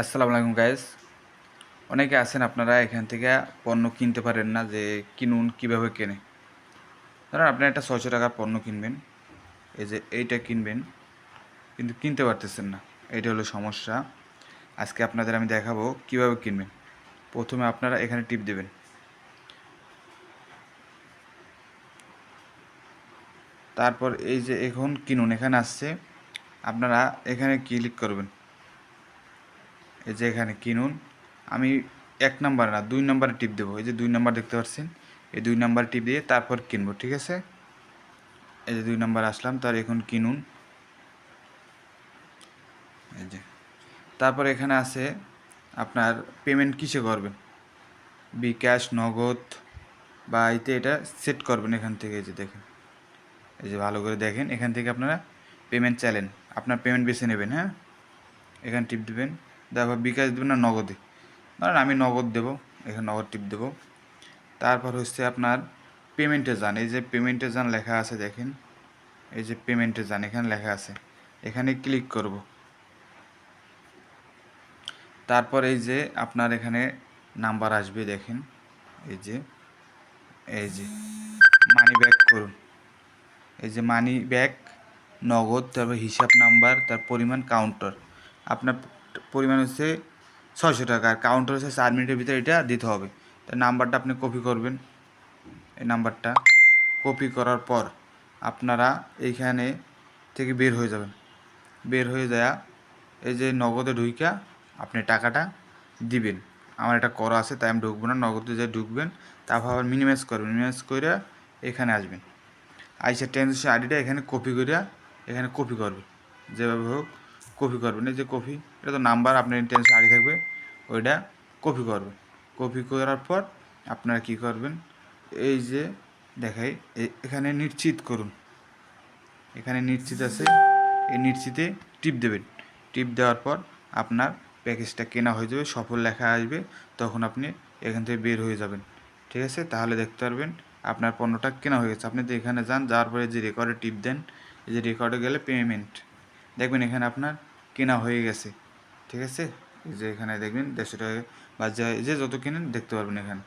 আসসালামু আলাইকুম গাইস অনেকে আছেন আপনারা এখান থেকে পণ্য কিনতে পারেন না, যে কিনুন, কীভাবে কেনে। ধরেন আপনি একটা ছয়শো টাকার পণ্য কিনবেন, এই যে এইটা কিনবেন, কিন্তু কিনতে পারতেছেন না। এইটা হলো সমস্যা। আজকে আপনাদের আমি দেখাবো কীভাবে কিনবেন। প্রথমে আপনারা এখানে টিপ দেবেন। তারপর এই যে এখন কিনুন, এখানে আসছে, আপনারা এখানে ক্লিক করবেন। এই যে এখানে কিনুন। আমি এক নাম্বার না, দুই নাম্বারে টিপ দেবো। এই যে দুই নাম্বার দেখতে পাচ্ছেন, এই দুই নাম্বার টিপ দিয়ে তারপর কিনবো, ঠিক আছে? এই যে দুই নাম্বার আসলাম, তার এখন কিনুন। এই যে, তারপর এখানে আছে আপনার পেমেন্ট কিসে করবেন? বিকাশ, নগদ, বা এতে এটা সেট করবেন এখান থেকে, এই যে দেখেন। এই যে ভালো করে দেখেন, এখান থেকে আপনারা পেমেন্ট চাইলেন। আপনার পেমেন্ট বেছে নেবেন হ্যাঁ? এখানে টিপ দেবেন। তারপর বিকাশ দেবেন না নগদে? ধরেন আমি নগদ দেব, এখানে নগদ টিপ দেব। তারপর হচ্ছে আপনার পেমেন্টে যান। এই যে পেমেন্টে যান লেখা আছে দেখেন। এই যে পেমেন্টে যান, এখানে লেখা আছে। এখানে ক্লিক করব। তারপর এই যে আপনার এখানে নাম্বার আসবে দেখেন। এই যে এই যে মানি ব্যাক করুন। এই যে মানি ব্যাক নগদ, তারপর হিসাব নাম্বার তার পরিমাণ কাউন্টার আপনার পরিমাণ হচ্ছে ছয়শো টাকা। আর কাউন্টার হচ্ছে চার মিনিটের ভিতরে এটা দিতে হবে। তাই নাম্বারটা আপনি কপি করবেন। এই নাম্বারটা কপি করার পর আপনারা এইখানে থেকে বের হয়ে যাবেন। বের হয়ে যাওয়া এই যে নগদে ঢুইকা আপনি টাকাটা দিবেন। আমার এটা করা আছে, তাই আমি ঢুকবো না। নগদে যে ঢুকবেন তারপর আবার মিনিমাইজ করবেন। মিনিমাইজ করে এখানে আসবেন। আইসা ট্রানজেকশন আইডিটা এখানে কপি করে এখানে কপি করবেন। যেভাবে হোক কপি করবেন এই যে কপি এটা তো নাম্বার, আপনার ট্রানজেকশন আইডি থাকবে, ওইটা কপি করবেন কপি করার পর আপনারা কি করবেন? এই যে দেখাই এখানে নিশ্চিত করুন। এখানে নিশ্চিত আছে, এই নিশ্চিতে টিপ দেবেন। টিপ দেওয়ার পর আপনার প্যাকেজটা কেনা হয়ে যাবে, সফল লেখা আসবে, তখন আপনি এখান থেকে বের হয়ে যাবেন। ঠিক আছে? তাহলে দেখতে পারবেন আপনার পণ্যটা কেনা হয়ে গেছে। আপনি তো এখানে যান, যাওয়ার পরে যে রেকর্ডে টিপ দেন, এই যে রেকর্ডে গেলে পেমেন্ট দেখবেন এখানে আপনার কেনা হয়ে গেছে। ঠিক আছে? এই যে এখানে দেখবেন দেড়শো টাকা বা যা- যত কেনেন দেখতে পারবেন এখানে।